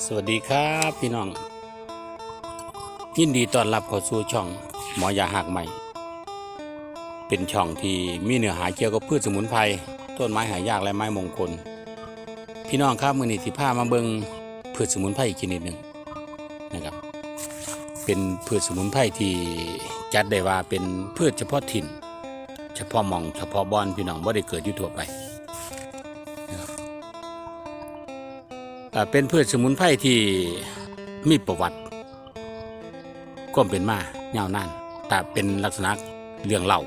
สวัสดีครับพี่น้อง ยินดีต้อนรับเข้าสู่ช่องหมอยาหักใหม่ เป็นช่องที่มีเนื้อหาเกี่ยวกับพืชสมุนไพรต้นไม้หายากและไม้มงคล พี่น้องครับมือนี้สิพามาเบิงพืชสมุนไพรอีกชนิดหนึ่งนะครับ เป็นพืชสมุนไพรที่จัดได้ว่าเป็นพืชเฉพาะถิ่น เฉพาะหมองเฉพาะบอนพี่น้องว่าได้เกิดอยู่ทั่วไป เป็นพืชสมุนไพรที่มีประวัติความเป็นมายาวนานแต่เป็นลักษณะเรื่องเล่า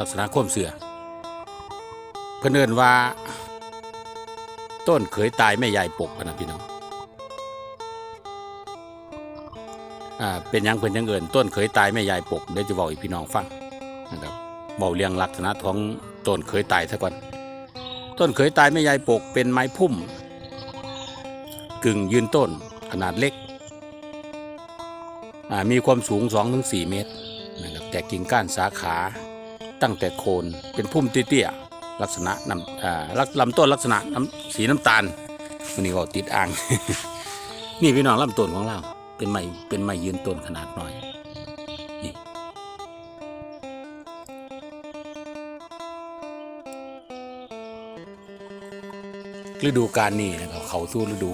ลักษณะความเสือเพื่นเอินว่า ต้นเขยตายแม่ยายปกนะพี่น้องอ่าเป็นยังเป็นยังเอินต้นเขยตายแม่ยายปกเดี๋ยวจะบอกอีกพี่น้องฟังนะครับบอกเรื่องลักษณะของต้นเขยตายซะก่อน ต้นเขยตายแม่ยายปกเป็นไม้พุ่ม กึ่งยืนต้นขนาดเล็ก มีความสูง 2-4 เมตรนะครับแต่กิ่งก้านสาขาตั้งแต่โคนเป็นพุ่มเตี้ยๆลักษณะนำอ่าลักลำต้นลักษณะน้ำสีน้ำตาลวันนี้ก็ติดอ่าง นี่พี่น้องลำต้นของเรา เป็นไม้เป็นไม้ยืนต้นขนาดน้อย ฤดูกาลนี้นะครับเขาสู่ฤดู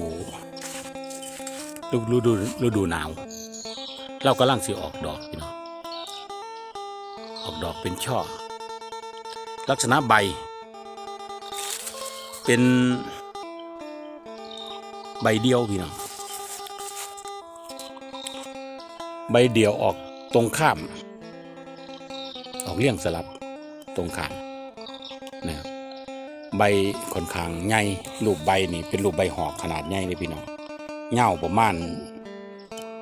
ฤดูฤดูหนาว เรากำลังสิออกดอกพี่น้องออกดอกเป็นช่อ ลักษณะใบ เป็นใบเดียวพี่น้องใบเดียวออกตรงข้าม ออกเลี่ยงสลับตรงข้ามน ใบค่อนข้างใหญ่รูปใบนี่เป็นรูปใบหอกขนาดใหญ่เลยพี่น้องเงาประมาณ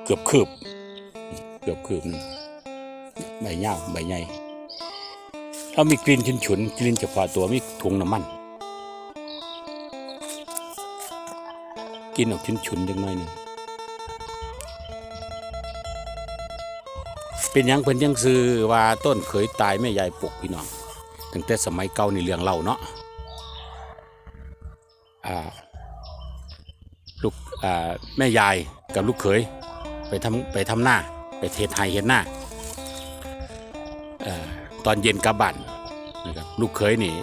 เกือบคืบ เกือบคืบใบเงาใบใหญ่เรามีกลิ่นฉุนฉุนกลิ่นเฉพาะตัวมีถุงน้ำมันกินออกฉุนฉุนจังหน่อยหนึ่งเป็นยังเพิ่นยังซื้อว่าต้นเคยตายแม่ยายปกพี่น้องตั้งแต่สมัยเก่าในเรื่องเล่าเนาะ ลูกแม่ยายกับลูกเขยไปทำไปทำหน้า ไปเทศไทยเห็นหน้าอตอนเย็นกลับบ้านนะครับลูกเขยนี่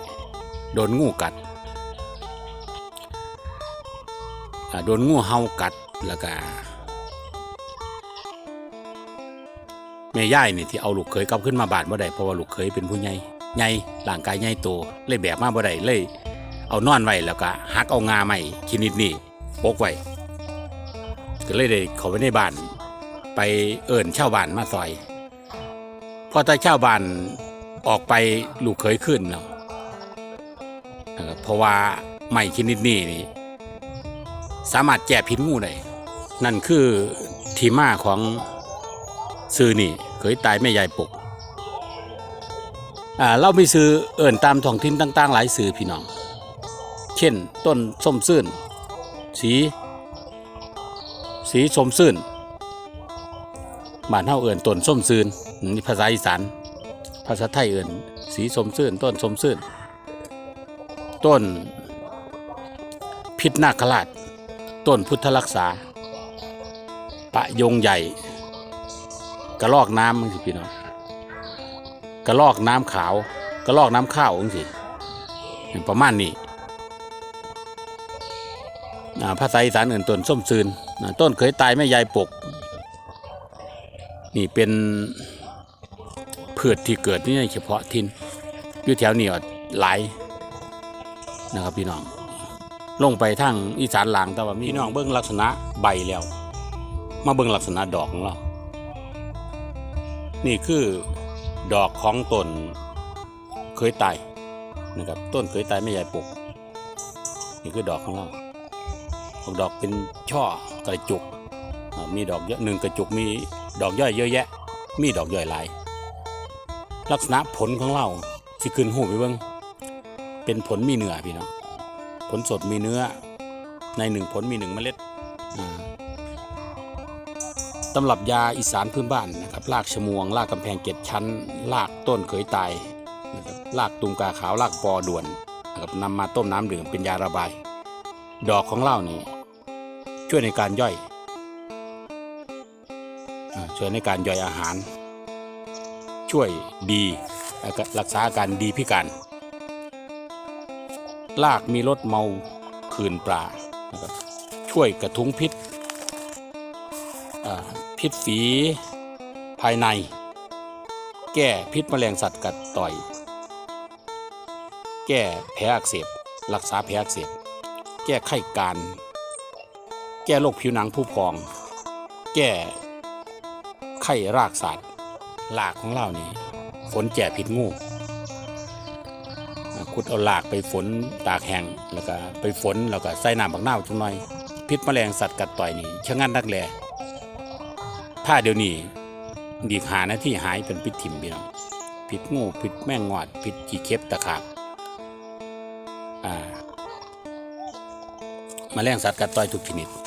โดนงูกัดโดนงูเห่ากัดแล้วก็แม่ย่ายนี่ที่เอาลูกเขยกลับขึ้นมาบาดบ่ได้เพราะว่าลูกเขยเป็นผู้ใหญ่ใหญ่ร่างกายใหญ่โตเลยแบกมาบ่ได้เลย เอานอนไว้แล้วก็หักเอางาใหม่ชนิดนี้ปกไว้ก็เลยได้เข้าไปในบ้าน ไปเอิ่นชาบ้านมาซอย พอตาเช่าบ้านออกไปลูกเคยขึ้นเนาะเพราะว่าไม่ชนิดนี้นี่สามารถแก้พิษงูได้นั่นคือที่มาของซื้อนี่เคยตายแม่ยายปกอ่าเรามีซื้อเอิ่นตามท้องถิ่นต่าง ๆ หลายซื้อพี่น้อง เช่น ต้นส้มซื่น สี สีส้มซื่นบ้านเฮาเอิ่นต้นส้มซื่นนี่ภาษาอีสานภาษาไทยเอิ่น สีส้มซื่น ต้นส้มซื่น ต้น พิษนาคราช ต้นพุทธรักษา ปะยงใหญ่ กระลอกน้ำมึงสิพี่น้องกระลอกน้ำขาว กระลอกน้ำข้าวมึงสิประมาณนี้ ภาษาอีสานเอื่นต้นส้มซืนต้นเคยตายแม่ยายปก นี่เป็นพืชที่เกิดนี่เฉพาะทินอยู่แถวนี้หลายนะครับพี่น้องลงไปทางอีสานหลางแต่ว่าพี่น้องเบิ้งลักษณะใบแล้ว มาเบิ้งลักษณะดอกของเรานี่คือดอกของต้นเคยตายนะครับต้นเคยตายไม่ใหญ่ปก นี่คือดอกของเรา กดอกเป็นช่อกระจุก มีดอกเยอะหนึ่งกระจุกมีดอกย่อยเยอะแยะ มีดอกย่อยหลาย ลักษณะผลของเราที่ขึ้นหูไปเบิ้งเป็นผลมีเนื้อพี่น้องผลสดมีเนื้อ ในหนึ่งผลมีหนึ่งเมล็ดตำรับยาอีสานพื้นบ้านนะครับรากชมวงรากกำแพงเจ็ดชั้นรากต้นเขยตายนะครับรากตุงกาขาวรากปอด่วนนะครับนำมาต้มน้ำดื่มเป็นยาระบาย ดอกของเรานี่ ช่วยในการย่อยอช่วยในการย่อยอาหาร ช่วยดีรักษาอาการดีพิการลากมีรสเมาคืนปลาช่วยกระทุ้งพิษพิษฝีภายใน แก้พิษแมลงสัตว์กัดต่อย แก้แผลอักเสบรักษาแผลอักเสบแก้ไข้การ ก้โรคผิวหนังผู้พอง แก้ไข้รากศาสตร์หลากของเรานี่ฝนแก่พิษงูขุดเอาหลากไปฝนตากแห้งแล้วก็ไปฝนแล้วก็ใส่น้ำบักนาวจังหน่อย พิษแมลงสัตว์กัดต่อยนี่ชะงันนักแลถ้าเดี๋ยวนี้ดีหาหน้าที่หายเป็นพิษถิ่มพี่น้องพิษงูพิษแมงงอดพิษจีเข็บตะขาบอ่าแมาแรงสัตว์กัดต่อยทุกชนิด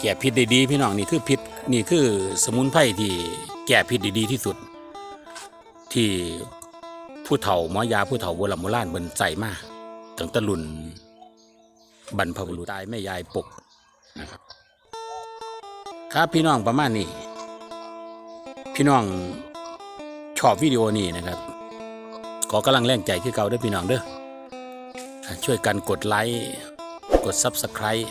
แก้พิษได้ดีพี่น้องนี่คือพิษนี่คือสมุนไพรที่แก้พิษได้ดีที่สุด ที่ผู้เฒ่าหมอยาผู้เฒ่าโบราณโบราณเบิ่นใส่มากตั้งต่รุ่นบรรพบุรุษตายแม่ยายปกนะครับครับพี่น้องประมาณนี้ พี่น้องชอบวิดีโอนี้นะครับ ขอกำลังแรงใจคือเก่าเด้อพี่น้องเด้อช่วยกันกดไลค์กด Subscribe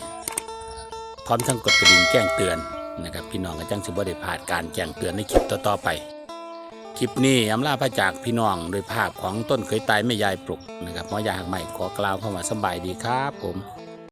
พร้อมทั้งกดกระดิ่งแจ้งเตือนนะครับพี่น้องก็จังสิบ่ได้พลาดการแจ้งเตือนในคลิปต่อๆไป คลิปนี้อำลาพระจากพี่น้องโดยภาพของต้นเคยตายแม่ยายปลุกนะครับหมอยาหักใหม่ขอกล่าวเข้ามาสบายดีครับผม